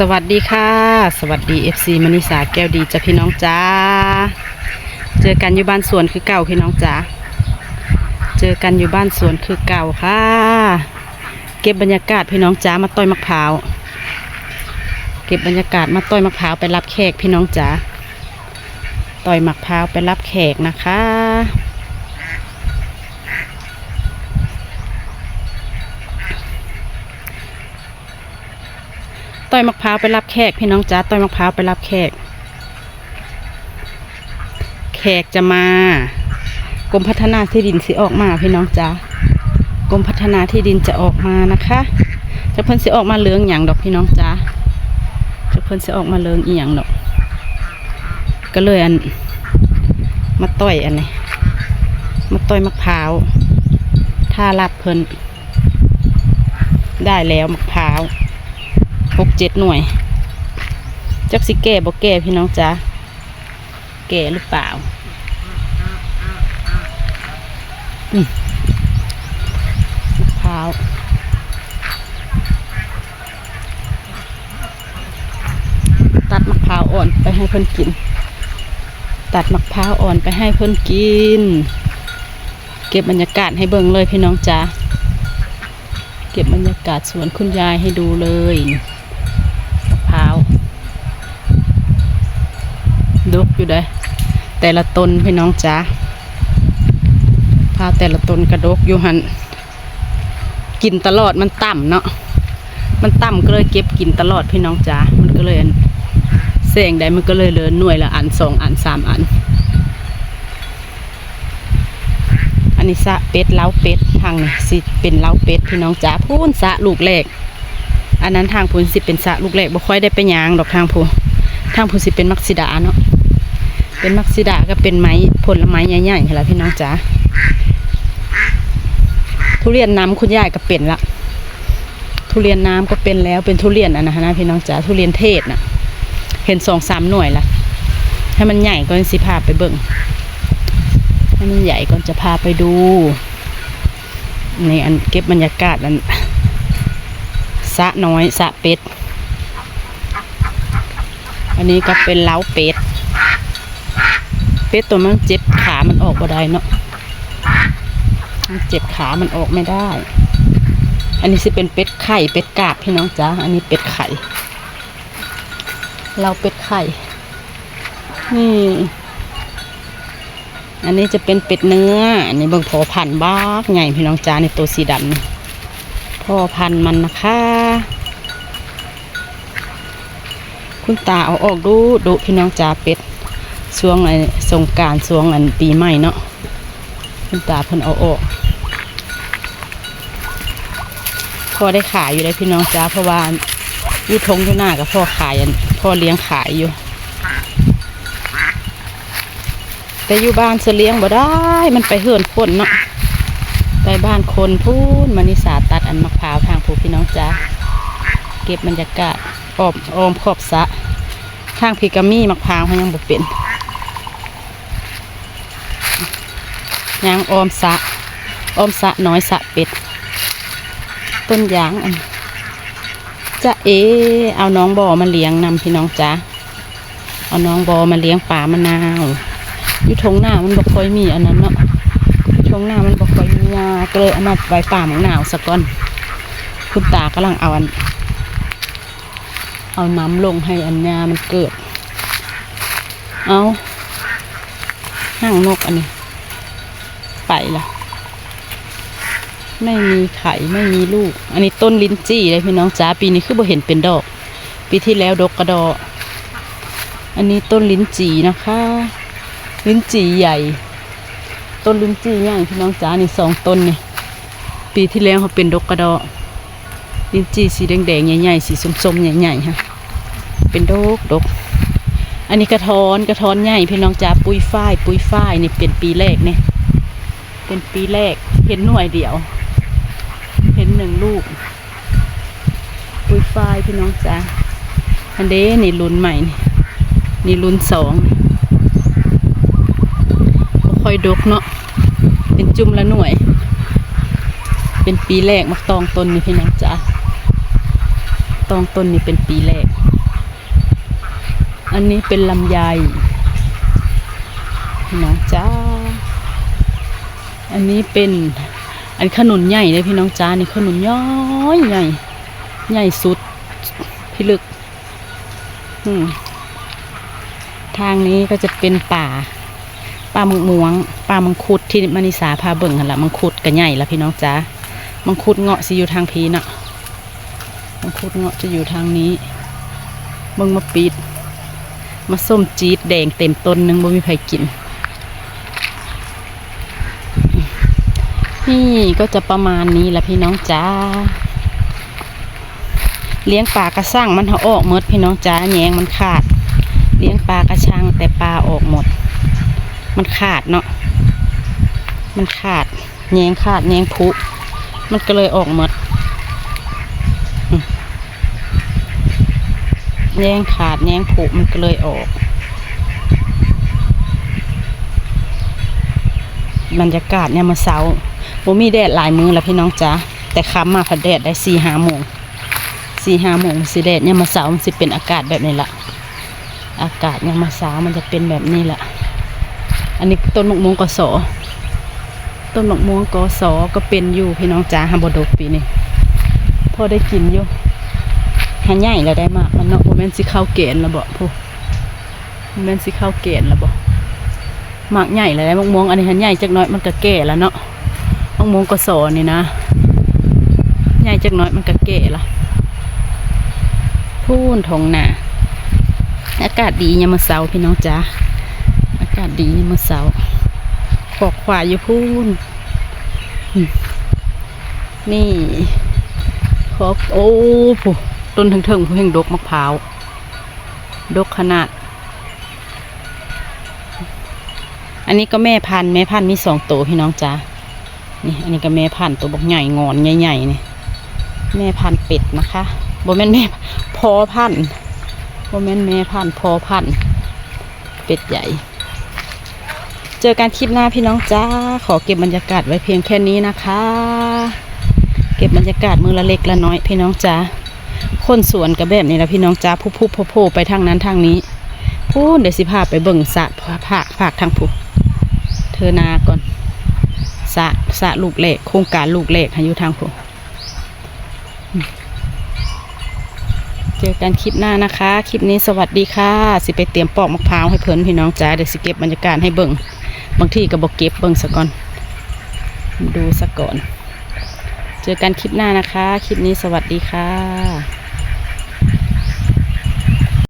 สวัสดีค่ะ สวัสดี FC มณิสาแก้วดีจ้ะพี่น้องจ้า เจอกันอยู่บ้านสวนคือเก่าพี่น้องจ้าเจอกันอยู่บ้านสวนคือเก่าค่ะ เก็บบรรยากาศพี่น้องจ้ามาต้อยมะพร้าว เก็บบรรยากาศมาต้อยมะพร้าวไปรับแขกพี่น้องจ้าต้อยมะพร้าวไปรับแขกนะคะ ต้อยมะพร้าวไปรับแขก พี่น้องจ้าต้อยมะพร้าวไปรับแขก แขกจะมากรมพัฒนาที่ดินสิออกมาพี่น้องจ้ากรมพัฒนาที่ดินจะออกมานะคะ จะเพิ่นสิออกมาเลืองอย่างดอกพี่น้องจ้าจะเพิ่นสิออกมาเลืองอีหยังดอก ก็เลยอันมาต้อยอันนี้มาต้อยมะพร้าวถ้ารับเพิ่นได้แล้วมะพร้าว เจ็ดหน่วย จักสิแก่บ่แก่พี่น้องจ้าแก่หรือเปล่าอืมมะพร้าวตัดมะพร้าวอ่อนไปให้เพิ่อนกิน ตัดมะพร้าวอ่อนไปให้เพิ่อนกิน เก็บบรรยากาศให้เบิ่งเลยพี่น้องจ้าเก็บบรรยากาศสวนคุณยายให้ดูเลย มะพร้าว ดกอยู่เด้ แต่ละต้นพี่น้องจ้าพาแต่ละต้นกระดกอยู่หันกินตลอดมันต่ำเนาะมันต่ำก็เลยเก็บกินตลอดพี่น้องจ้ามันก็เลยอันแสงใดมันก็เลยเลือหน่วยละอันสองอันสามอัน อันนี้สะเป็ดเล้าเป็ดทางสิเป็นเล้าเป็ดพี่น้องจ้าพูนสะลูกแรกอันนั้นทางพูนสิเป็นสะลูกแรกบ่ค่อยได้ไปยางดอกทางพูทางพูสิเป็นมักซิดาเนาะ เป็นมักซิดาก็เป็นไม้ผลไม้ใหญ่ๆเหรพี่น้องจ๋าทุเรียนน้ำคุณยายก็เป็นละทุเรียนน้ำก็เป็นแล้วเป็นทุเรียนอันนะนะพี่น้องจ๋าทุเรียนเทศน่ะ เห็นสองสามหน่วยละให้มันใหญ่ก่อนสิพาไปเบิ่งให้มันใหญ่ก่อนจะพาไปดูในอันเก็บบรรยากาศอันสะน้อยสะเป็ดอันนี้ก็เป็นเล้าเป็ด เป็ดตัวมันเจ็บขามันออกบ่ได้เนาะมันเจ็บขามันออกไม่ได้ อันนี้สิเป็นเป็ดไข่เป็ดกาบพี่น้องจ้าอันนี้เป็ดไข่ เราเป็ดไข่นี่อันนี้จะเป็นเป็ดเนื้อ อันนี้เบิ่งพอพันบ้ากไงพี่น้องจ้าในตัวสีดำพ่อพันมันนะคะคุณตาเอาออกดูดูพี่น้องจ่าเป็ด ช่วงไอ้สงการช่วงอันปีใหม่เนาะคุณตาเพิ่นเอาออกพ่อได้ขายอยู่เลยพี่น้องจ้าเพราะว่าอยูทงอยู่หน้ากับพ่อขายอันพ่อเลี้ยงขายอยู่ แต่อยู่บ้านเสเลี้ยงบ่ได้มันไปเหือนคนเนาะไปบ้านคนพูนมานิสาตัดอันมะพร้าวทางผู้พี่น้องจ้าเก็บบรรยากาศออมออมขอบสระทางพีกามีมะพร้าวเขายังบ่เป็น ยางออมสะออมสะน้อยสะเป็ด ต้นยางอันจะเอ เอาน้องบอมาเลี้ยงนำพี่น้องจ้าเอาน้องบอมาเลี้ยงป่ามะนาวอยู่ทงหน้ามันบ่ค่อยมีอันนั้นเนาะช่วงหน้ามันบอกว่ามียาก็เลยเอามาไว้ป่ามองหนาวสักก่อน คุณตากำลังเอาอัน เอาน้ำลงให้อันยามันเกิด เอาห้างนกอันนี้ ไปละไม่มีไข่ไม่มีลูก อันนี้ต้นลิ้นจี้เลยพี่น้องจ้าปีนี้คือบ่เห็นเป็นดอก ปีที่แล้วดอกกระดอ อันนี้ต้นลิ้นจีนะคะ ลิ้นจีใหญ่ ต้นลิ้นจีใหญ่พี่น้องจ๋านี่สองต้นนี่ปีที่แล้วเขาเป็นดอกกระดอลิ้นจีสีแดงๆใหญ่ๆสีส้มๆใหญ่ๆฮะเป็นดอกดอกอันนี้กระท้อนกระท้อนใหญ่พี่น้องจ๋าปุยฝ้าย ปุยฝ้ายนี่เป็นปีแรกเนี่ย เป็นปีแรก เห็นหน่วยเดียว เห็นหนึ่งลูกปุยฝ้ายพี่น้องจ๋าอันเด้นี่รุ่นใหม่ นี่นี่รุ่นสองค่อยดกเนาะ เป็นจุ่มละหน่วย เป็นปีแรกมักตองต้นนี่พี่น้องจ้าตองต้นนี้เป็นปีแรก อันนี้เป็นลำไยพี่น้องจ้า อันนี้เป็นอันขนุนใหญ่เลยพี่น้องจ้านี่ขนุนย้อยใหญ่ ใหญ่สุดพี่ลึกทางนี้ก็จะเป็นป่า ป่ามังม่วงป่ามังคุดที่มณิสาพาเบิ่งหันละมังคุดก็ใหญ่ละพี่น้องจ้ามังคุดเงาะสิอยู่ทางพีเนาะมังคุดเงาะจะอยู่ทางนี้เบิ่งมาปีดมาส้มจี๊ดแดงเต็มต้นนึงบ่มีใครกิน นี่ก็จะประมาณนี้แหละพี่น้องจ้า เลี้ยงปลากระสั่งมันเอออกหมดพี่น้องจ้าแยงมันขาด เลี้ยงปลากระชังแต่ปลาออกหมด มันขาดเนาะ มันขาดแยงขาดแยงผุมันก็เลยออกหมดแยงขาดแยงผุมันก็เลยออก บรรยากาศเนี่ยมาเสาร์ บ่มีแดดหลายมือแล้วพี่น้องจ้าแต่ค้ำมาพัดแดดได้สี่ห้าโมงสี่ห้าโมงสิแดดเนี่ยมาเสาร์มันสิเป็นอากาศแบบนี้ละอากาศเนี่ยมาเสาร์มันจะเป็นแบบนี้ละอันนี้ต้นมะม่วงกสอต้นมะม่วงกสอก็เป็นอยู่พี่น้องจ้าฮัมบดกปีนี้พอได้กินอยู่หาใหญ่แล้วได้มากมันเนาะโมเมนสิเข้าเกณฑ์ล้วบ่พูโมเมนสิเข้าเกณฑ์ล้วบ่หมากใหญ่เลยมะม่วงอันนี้หันใหญ่จักน้อยมันก็แก่แล้วเนาะ มะม่วงก็สอนนี่นะใหญ่จักน้อยมันก็แก่ละพูนทงนาอากาศดียามมื้อเช้าพี่น้องจ้าอากาศดียามมื้อเช้าขอกขวาอยู่พูนนี่ขอกโอ้ผู้ต้นถึงๆผู้เพ่งดกมะพร้าวดกขนาด อันนี้ก็แม่พันธุ์แม่พันธุ์มีสองตัวพี่น้องจ้า นี่อันนี้ก็แม่พันธุ์ตัวบักใหญ่งอนใหญ่ๆนี่แม่พันธุ์เป็ดนะคะโบแม่นแม่พอพันธุ์โบแม่นแม่พันธุ์พอพันธุ์เป็ดใหญ่ เจอกันคลิปหน้าพี่น้องจ้าขอเก็บบรรยากาศไว้เพียงแค่นี้นะคะ เก็บบรรยากาศมือละเล็กละน้อยพี่น้องจ้าคนสวนกับแบบนี้ละพี่น้องจ้าผู้ผู้โผล่ๆไปทางนั้นทางนี้พูนเดี๋ยวสิพาไปเบิ่งสระผากผากทางผู้เธอนาก่อน สะสะลูกเล็กโครงการลูกเล็กอยู่ทางผมเจอกันคลิปหน้านะคะ คลิปนี้สวัสดีค่ะ สิไปเตรียมปอกมะพร้าวให้เพิ่นพี่น้องจ้าเดี๋ยวสิเก็บบรรยากาศให้เบิ่งบางทีก็บอกเก็บเบิ่งซะก่อน ดูซะก่อน เจอกันคลิปหน้านะคะ คลิปนี้สวัสดีค่ะ